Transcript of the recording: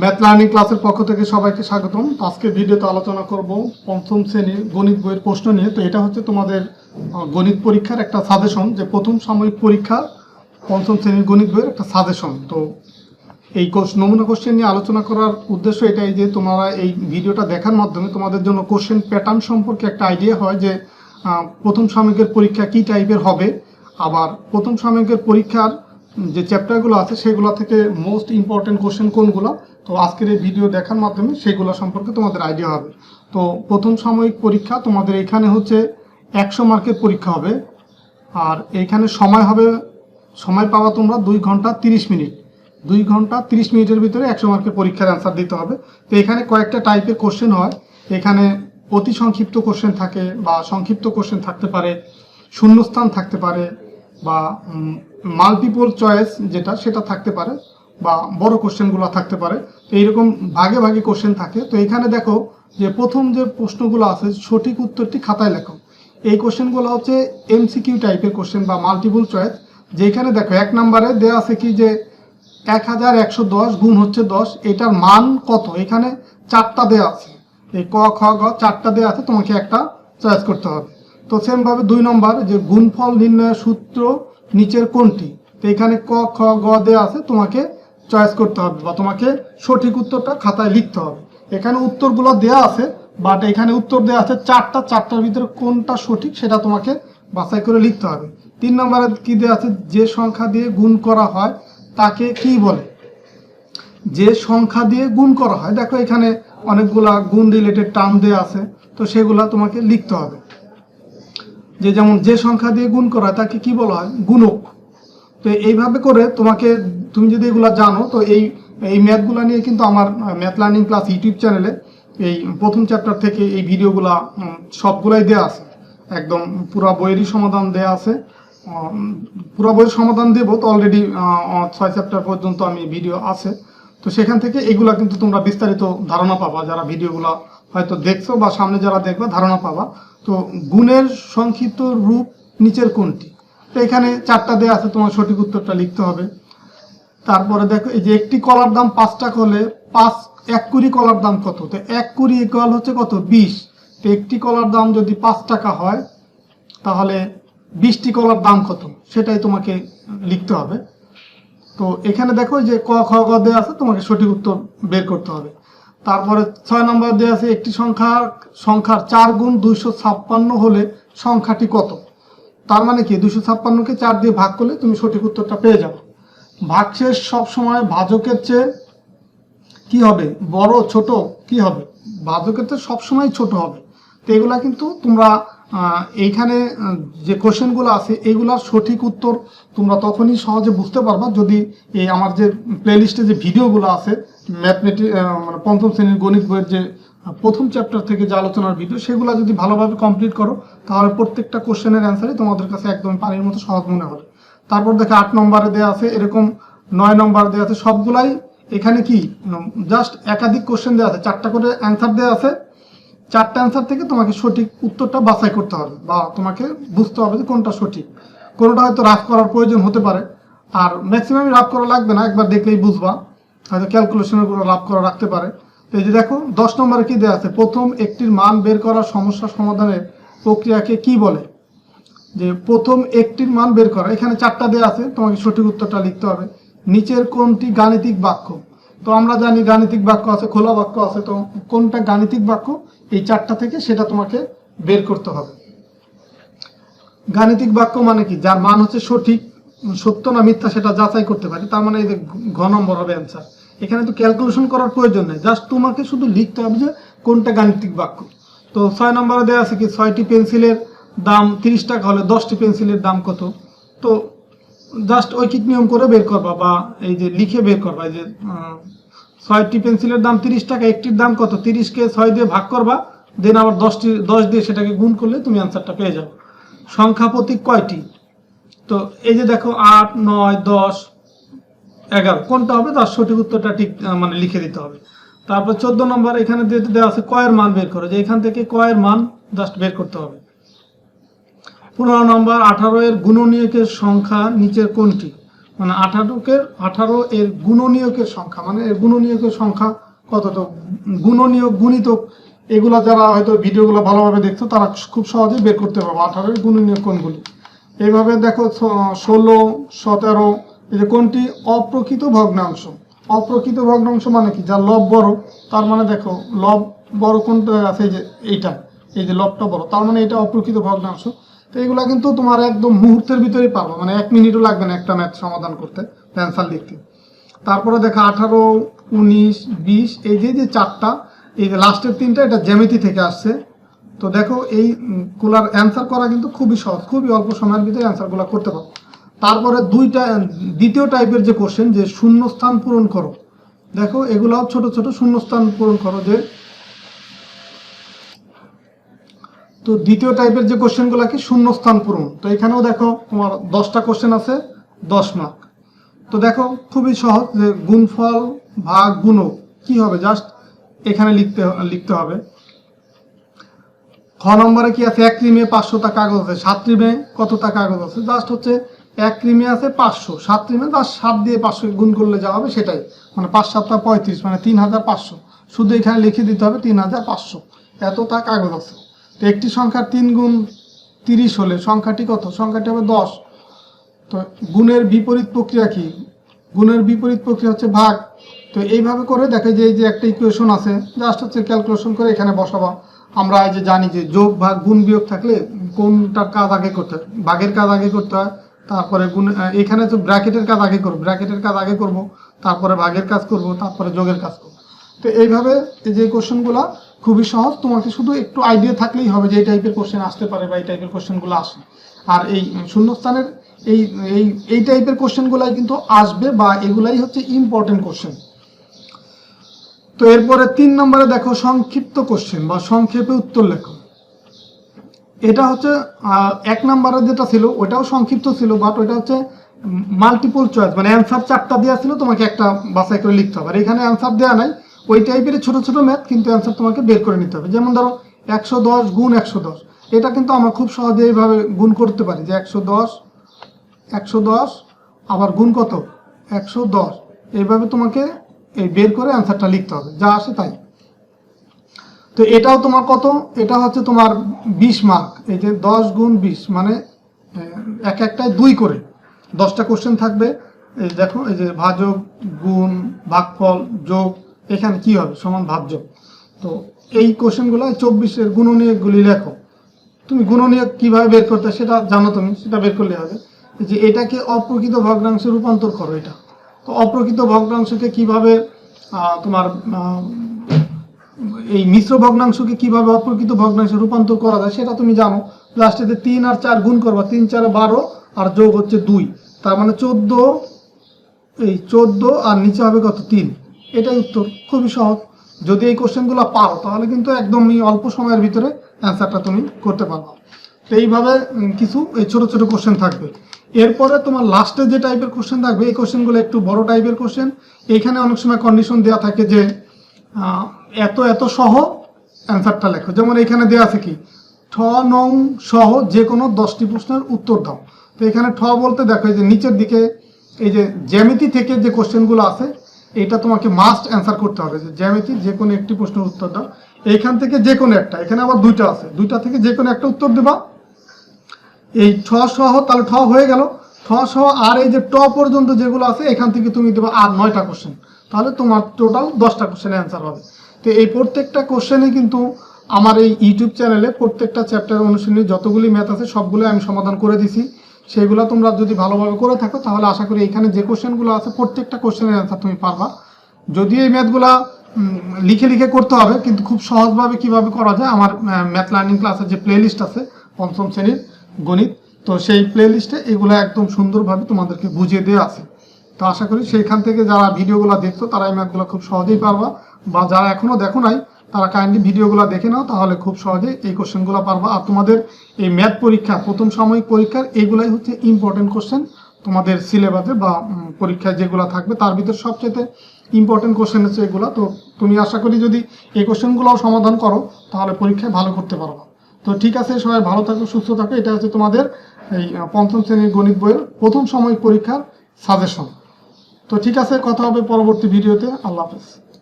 Math learning ক্লাসের পক্ষ থেকে সবাইকে স্বাগতম। আজকে ভিডিওতে আলোচনা করব পঞ্চম শ্রেণির গণিত বইয়ের প্রশ্ন নিয়ে। তো এটা হচ্ছে তোমাদের গণিত পরীক্ষার একটা সাজেশন যে প্রথম সাময়িক পরীক্ষা পঞ্চম শ্রেণির গণিত বইয়ের একটা সাজেশন তো এই নমুনা কোশ্চেন নিয়ে আলোচনা করার উদ্দেশ্য এটাই যে তোমরা এই ভিডিওটা দেখার মাধ্যমে তোমাদের জন্য কোশ্চেন প্যাটার্ন সম্পর্কে একটা আইডিয়া হয় যে প্রথম সাময়িকের পরীক্ষা কি টাইপের হবে, আবার প্রথম সাময়িকের পরীক্ষার যে চ্যাপ্টারগুলো আছে সেগুলো থেকে মোস্ট ইম্পর্টেন্ট কোশ্চেন কোনগুলো? তো আজকের এই ভিডিও দেখার মাধ্যমে সেগুলো সম্পর্কে তোমাদের আইডিয়া হবে। তো প্রথম সাময়িক পরীক্ষা তোমাদের এখানে হচ্ছে একশো মার্কের পরীক্ষা হবে। আর এইখানে সময় হবে, সময় পাওয়া তোমরা দুই ঘণ্টা তিরিশ মিনিট। দুই ঘণ্টা তিরিশ মিনিটের ভিতরে একশো মার্কের পরীক্ষার অ্যান্সার দিতে হবে। তো এখানে কয়েকটা টাইপের কোশ্চেন হয়। এখানে অতি সংক্ষিপ্ত কোশ্চেন থাকে বা সংক্ষিপ্ত কোশ্চেন থাকতে পারে, শূন্যস্থান থাকতে পারে বা মাল্টিপল চয়েস যেটা, সেটা থাকতে পারে বা বড় কোশ্চেনগুলো থাকতে পারে। এইরকম ভাগে ভাগে কোশ্চেন থাকে। তো এখানে দেখো যে প্রথম যে প্রশ্নগুলো আছে, সঠিক উত্তরটি খাতায় লেখো। এই কোশ্চেনগুলো হচ্ছে এমসিকিউ টাইপের কোশ্চেন বা মাল্টিপল চয়েস যেখানে দেখো, এক নম্বরে দেওয়া আছে কি যে এক হাজার একশো দশ গুণ হচ্ছে দশ, এটার মান কত? এখানে চারটা দেওয়া আছে। এই ক, খ, গ, চারটা দেওয়া আছে, তোমাকে একটা চয়েস করতে হবে। তো সেমভাবে দুই নম্বর, যে গুণফল নির্ণয়ের সূত্র নিচের কোনটি? তো এখানে ক, খ, গ দেওয়া আছে, তোমাকে চয়েস করতে হবে বা তোমাকে সঠিক উত্তরটা খাতায় লিখতে হবে। এখানে উত্তরগুলো দেওয়া আছে বাট এখানে উত্তর দেওয়া আছে চারটা, চারটার ভিতরে কোনটা সঠিক সেটা তোমাকে বাছাই করে লিখতে হবে। তিন নম্বরে কি দেওয়া আছে? যে সংখ্যা দিয়ে গুণ করা হয়, তাকে কি বলে? যে সংখ্যা দিয়ে গুণ করা হয়, দেখো এখানে অনেকগুলা গুণ রিলেটেড টার্ম দেওয়া আছে, তো সেগুলা তোমাকে লিখতে হবে। যে যেমন যে সংখ্যা দিয়ে গুণ করা তাকে কি বলা হয়? গুণক। তো এইভাবে করে তোমাকে, তুমি যদি এগুলা জানো, তো এই এই ম্যাথগুলো নিয়ে কিন্তু আমার ম্যাথ লার্নিং ক্লাস ইউটিউব চ্যানেলে এই প্রথম চ্যাপ্টার থেকে এই ভিডিওগুলা সবগুলাই দেওয়া আছে। একদম পুরা বইয়েরই সমাধান দেওয়া আছে। পুরা বইয়ের সমাধান দেবো তো অলরেডি ছয় চ্যাপ্টার পর্যন্ত আমি ভিডিও আছে। তো সেখান থেকে এগুলা কিন্তু তোমরা বিস্তারিত ধারণা পাবা, যারা ভিডিওগুলো হয়তো দেখছ বা সামনে যারা দেখবে ধারণা পাবা। তো গুণের সংক্ষিপ্ত রূপ নিচের কোনটি? তো এখানে চারটা দেওয়া আছে, তোমার সঠিক উত্তরটা লিখতে হবে। তারপরে দেখো, এই যে একটি কলার দাম পাঁচ টাকা হলে পাঁচ, এক কুড়ি কলার দাম কত? তো এক কুড়ি ইকুয়াল হচ্ছে কত? বিশ। তো একটি কলার দাম যদি পাঁচ টাকা হয়, তাহলে বিশটি কলার দাম কত? সেটাই তোমাকে লিখতে হবে। তো এখানে দেখো যে ক, খ, গ দেওয়া আছে, তোমাকে সঠিক উত্তর বের করতে হবে। তারপরে ছয় নম্বর দেওয়া আছে, একটি সংখ্যার সংখ্যার চার গুণ দুইশো ছাপ্পান্ন হলে সংখ্যাটি কত? তার মানে কি? দুশো ছাপ্পান্নকে চার দিয়ে ভাগ করলে তুমি সঠিক উত্তরটা পেয়ে যাবে। ভাগশেষ সবসময় ভাজকের চেয়ে কি হবে? বড়, ছোট কি হবে? ভাজকের চেয়ে সবসময় ছোট হবে। তো এগুলা কিন্তু তোমরা এইখানে যে কোশ্চেনগুলো আছে, এগুলার সঠিক উত্তর তোমরা তখনই সহজে বুঝতে পারবা যদি এই আমার যে প্লেলিস্টে যে ভিডিওগুলো আছে ম্যাথমেটিক মানে পঞ্চম শ্রেণির গণিত বইয়ের যে প্রথম চ্যাপ্টার থেকে যে আলোচনার ভিডিও সেগুলো যদি ভালোভাবে কমপ্লিট করো, তাহলে প্রত্যেকটা কোশ্চেনের অ্যান্সারই তোমাদের কাছে একদম পানির মতো সহজ মনে হবে। তারপর দেখে, আট নম্বরে দেওয়া আছে, এরকম নয় নম্বর দেওয়া আছে, সবগুলাই এখানে কি? জাস্ট একাধিক কোশ্চেন দেওয়া আছে, চারটা করে অ্যান্সার দেওয়া আছে। চারটা অ্যান্সার থেকে তোমাকে সঠিক উত্তরটা বাছাই করতে হবে বা তোমাকে বুঝতে হবে যে কোনটা সঠিক। কোনোটা হয়তো রাফ করার প্রয়োজন হতে পারে। আর ম্যাক্সিমাম রাফ করা লাগবে না, একবার দেখলেই বুঝবা। হয়তো ক্যালকুলেশনের উপর রাফ করা রাখতে পারে। তো এই যে দেখো, দশ নম্বরে কি দেওয়া আছে? প্রথম একটির মান বের করার সমস্যা সমাধানের প্রক্রিয়াকে কি বলে? যে প্রথম একটির মান বের করা। এখানে চারটা দেওয়া আছে, তোমাকে সঠিক উত্তরটা লিখতে হবে। নিচের কোনটি গাণিতিক বাক্য? তো আমরা জানি গাণিতিক বাক্য আছে, খোলা বাক্য আছে, তো কোনটা গাণিতিক বাক্য? এই চারটা থেকে সেটা তোমাকে বের করতে হবে। গাণিতিক বাক্য মানে কি? যার মান হচ্ছে সঠিক, সত্য না মিথ্যা সেটা যাচাই করতে পারি। তার মানে এই যে ঘ নম্বর হবে অ্যান্সার এখানে তো ক্যালকুলেশন করার প্রয়োজন নেই। জাস্ট তোমাকে শুধু লিখতে হবে যে কোনটা গাণিতিক বাক্য। তো ছয় নম্বরে দেওয়া আছে কি? ছয়টি পেন্সিলের দাম তিরিশ টাকা হলে দশটি পেন্সিলের দাম কত? তো জাস্ট ঐকিক নিয়ম করে বের করবা বা এই যে লিখে বের করবা, এই যে ছয়টি পেন্সিলের দাম তিরিশ টাকা, একটির দাম কত? তিরিশকে ছয় দিয়ে ভাগ করবা দেন আবার দশটি, দশ দিয়ে সেটাকে গুণ করলে তুমি অ্যান্সারটা পেয়ে যাবে। সংখ্যা প্রতীক কয়টি? তো এই যে দেখো, আট, নয়, দশ, এগারো, কোনটা হবে? তার সঠিক উত্তরটা ঠিক মানে লিখে দিতে হবে। তারপর চোদ্দ নম্বর, এখানে দেওয়া আছে কয়ের মান বের করো, যে এখান থেকে কয়ের মান জাস্ট বের করতে হবে। পনেরো নম্বর, আঠারো এর গুণনীয়কের সংখ্যা নিচের কোনটি? মানে আঠারোকে আঠারো এর গুণনীয়কের সংখ্যা মানে এর গুণনীয়কের সংখ্যা কতটা? গুণনীয়ক, গুণিতক, এগুলো যারা হয়তো ভিডিওগুলো ভালোভাবে দেখতো, তারা খুব সহজেই বের করতে পারবে আঠারোর গুণনীয়ক কোনগুলি এইভাবে দেখো ষোলো, সতেরো, এই যে কোনটি? অপ্রকৃত ভগ্নাংশ। অপ্রকৃত ভগ্নাংশ মানে কি? যার লব বড়, তার মানে দেখো, লব বড় কোনটা আছে? যে এইটা, এই যে লবটা বড়। তার মানে এটা অপ্রকৃত ভগ্নাংশ। তো এগুলা কিন্তু তোমার একদম মুহূর্তের ভিতরেই পারব। মানে এক মিনিটও লাগবে না একটা ম্যাথ সমাধান করতে অ্যান্সার লিখতে। তারপরে দেখো আঠারো, উনিশ, বিশ, এই যে যে চারটা, এই লাস্টের তিনটা, এটা জ্যামিতি থেকে আসছে। তো দেখো এই গুলার অ্যান্সার করা কিন্তু খুবই সহজ, খুবই অল্প সময়ের ভিতরে অ্যান্সারগুলো করতে পারো। তারপরে দুইটা, দ্বিতীয় টাইপের যে কোশ্চেন যে শূন্যস্থান পূরণ করো। দেখো এগুলাও ছোট ছোট শূন্যস্থান পূরণ করো, যে তো দ্বিতীয় টাইপের যে কোশ্চেনগুলো কি? শূন্যস্থান পূরণ। তো এখানেও দেখো তোমার দশটা কোশ্চেন আছে, দশ মার্ক তো দেখো খুবই সহজ যে গুণফল ভাগ গুণক কি হবে? জাস্ট এখানে লিখতে লিখতে হবে। খ নম্বরে কি আছে? এক ক্রিমে পাঁচশোটা কাগজ আছে। সাত ক্রিমে কতটা কাগজ আছে? জাস্ট হচ্ছে এক ক্রিমে আছে পাঁচশো। সাত ক্রিমে জাস্ট সাত দিয়ে পাঁচশো গুণ করলে যা হবে সেটাই। মানে পাঁচ সাতটা পঁয়ত্রিশ মানে তিন হাজার পাঁচশো। শুধু এখানে লিখে দিতে হবে তিন হাজার পাঁচশো। এতটা কাগজ আছে। তো একটি সংখ্যার তিন গুণ তিরিশ হলে, সংখ্যাটি কত? সংখ্যাটি হবে দশ। তো গুণের বিপরীত প্রক্রিয়া কি? গুণের বিপরীত প্রক্রিয়া হচ্ছে ভাগ। তো এইভাবে করে দেখে যে এই যে একটা ইকুয়েশন আছে জাস্ট হচ্ছে ক্যালকুলেশন করে এখানে বসাবা। আমরা এই যে জানি যে যোগ, ভাগ, গুণ বিয়োগ থাকলে কোনটার কাজ আগে করতে হয়? ভাগের কাজ আগে করতে হয়, তারপরে গুণ এখানে তো ব্র্যাকেটের কাজ আগে করব। ব্র্যাকেটের কাজ আগে করব, তারপরে ভাগের কাজ করব, তারপরে যোগের কাজ করব। তো এইভাবে এই যে কোশ্চেনগুলো খুবই সহজ। তোমাকে শুধু একটু আইডিয়া থাকলেই হবে যে এই টাইপের কোশ্চেন আসতে পারে বা এই টাইপের কোশ্চেনগুলো আসে। আর এই শূন্যস্থানের এই এই এই টাইপের কোশ্চেনগুলাই কিন্তু আসবে বা এগুলাই হচ্ছে ইম্পর্টেন্ট কোশ্চেন তো এরপরে তিন নম্বরে দেখো সংক্ষিপ্ত কোশ্চেন বা সংক্ষেপে উত্তর লেখো। এটা হচ্ছে এক নম্বরে যেটা ছিল ওটাও সংক্ষিপ্ত ছিল বাট ওটা হচ্ছে মাল্টিপল চয়েস মানে অ্যান্সার চারটা দেওয়া ছিল, তোমাকে একটা বাছাই করে লিখতে হবে। আর এখানে অ্যান্সার দেওয়া নাই। ওই টাইপের ছোট ছোট ম্যাথ কিন্তু অ্যান্সার তোমাকে বের করে নিতে হবে। যেমন ধরো, একশো দশ গুণ একশো দশ। এটা কিন্তু আমরা খুব সহজে এইভাবে গুণ করতে পারি যে একশো দশ একশো দশ, আবার গুণ কত? একশো দশ। এইভাবে তোমাকে এই বের করে অ্যান্সারটা লিখতে হবে। যা আসে তাই। তো এটাও তোমার কত? এটা হচ্ছে তোমার বিশ মার্ক এই যে দশ গুণ বিশ মানে এক একটায় দুই করে। দশটা কোশ্চেন থাকবে। এই দেখো, এই যে ভাজক, গুণ, ভাগফল, যোগ এখানে কি হবে? সমান ভাজ্য তো এই কোশ্চেনগুলো চব্বিশের গুণনীয়কগুলি লেখো। তুমি গুণনীয়ক কীভাবে বের করতে সেটা জানো তুমি, সেটা বের করলে হবে। যে এটাকে অপ্রকৃত ভগ্নাংশে রূপান্তর করো এটা। তো অপ্রকৃত ভগ্নাংশকে কীভাবে তোমার এই মিশ্র ভগ্নাংশকে কীভাবে অপ্রকৃত ভগ্নাংশে রূপান্তর করা যায় সেটা তুমি জানো। লাস্টে তিন আর চার গুণ করবা, তিন চারে বারো আর যোগ হচ্ছে দুই। তার মানে চোদ্দ, এই চোদ্দ আর নিচে হবে কত? তিন। এটাই উত্তর। খুবই সহজ। যদি এই কোশ্চেনগুলো পারো, তাহলে কিন্তু একদমই অল্প সময়ের ভিতরে অ্যান্সারটা তুমি করতে পারবে। তো এইভাবে কিছু, এই ছোটো ছোটো কোশ্চেন থাকবে। এরপরে তোমার লাস্টে যে টাইপের কোশ্চেন থাকবে, এই কোশ্চেনগুলো একটু বড় টাইপের কোশ্চেন এখানে অনেক সময় কন্ডিশন দেওয়া থাকে যে এত এত সহ অ্যান্সারটা লেখো। যেমন এখানে দেওয়া আছে কি, ঠ, নং, সহ যে কোনো দশটি প্রশ্নের উত্তর দাও। তো এখানে ঠ বলতে দেখো, এই যে নিচের দিকে, এই যে জ্যামিতি থেকে যে কোশ্চেনগুলো আছে এটা তোমাকে মাস্ট অ্যান্সার করতে হবে যে, জ্যামিতি, যে কোনো একটি প্রশ্নের উত্তর দাও। এইখান থেকে যে কোনো একটা, এখানে আবার দুইটা আছে। দুইটা থেকে যে কোনো একটা উত্তর দেবা। এই ঠ সহ তাহলে ঠ হয়ে গেল। ঠ সহ আর এই যে ট পর্যন্ত যেগুলো আছে, এখান থেকে তুমি দেবা আর নয়টা কোশ্চেন তাহলে তোমার টোটাল দশটা কোশ্চেনের অ্যান্সার হবে। তো এই প্রত্যেকটা কোশ্চেনে কিন্তু আমার এই ইউটিউব চ্যানেলে প্রত্যেকটা চ্যাপ্টার অনুসারে যতগুলি ম্যাথ আছে, সবগুলো আমি সমাধান করে দিছি। সেগুলো তোমরা যদি ভালোভাবে করে থাকো, তাহলে আশা করি এখানে যে কোশ্চেনগুলো আছে, প্রত্যেকটা কোশ্চেনের অ্যান্সার তুমি পারবা। যদি এই ম্যাথগুলা লিখে লিখে করতে হবে, কিন্তু খুব সহজভাবে কীভাবে করা যায়, আমার ম্যাথ লার্নিং ক্লাসের যে প্লে লিস্ট আছে, পঞ্চম শ্রেণির গণিত, তো সেই প্লে লিস্টে এগুলো একদম সুন্দরভাবে তোমাদেরকে বুঝিয়ে দেওয়া আছে। তো আশা করি সেইখান থেকে যারা ভিডিওগুলো দেখছ, তারা এই ম্যাথগুলো খুব সহজেই পারবা, বা যারা এখনও দেখো নাই তারা কাইন্ডলি ভিডিওগুলো দেখে নাও, তাহলে খুব সহজে এই কোশ্চেনগুলো পারবা। আর তোমাদের এই ম্যাথ পরীক্ষা, প্রথম সাময়িক পরীক্ষার, এইগুলাই হচ্ছে ইম্পর্টেন্ট কোশ্চেন তোমাদের সিলেবাসে বা পরীক্ষায় যেগুলো থাকবে, তার ভিতর সবচেয়ে ইম্পর্টেন্ট কোশ্চেন হচ্ছে এগুলো। তো তুমি আশা করি যদি এই কোশ্চেনগুলোও সমাধান করো, তাহলে পরীক্ষায় ভালো করতে পারবা। তো ঠিক আছে, সবাই ভালো থাকো, সুস্থ থাকো। এটা হচ্ছে তোমাদের এই পঞ্চম শ্রেণির গণিত বইয়ের প্রথম সাময়িক পরীক্ষার সাজেশন তো ঠিক আছে, কথা হবে পরবর্তী ভিডিওতে। আল্লাহ হাফেজ।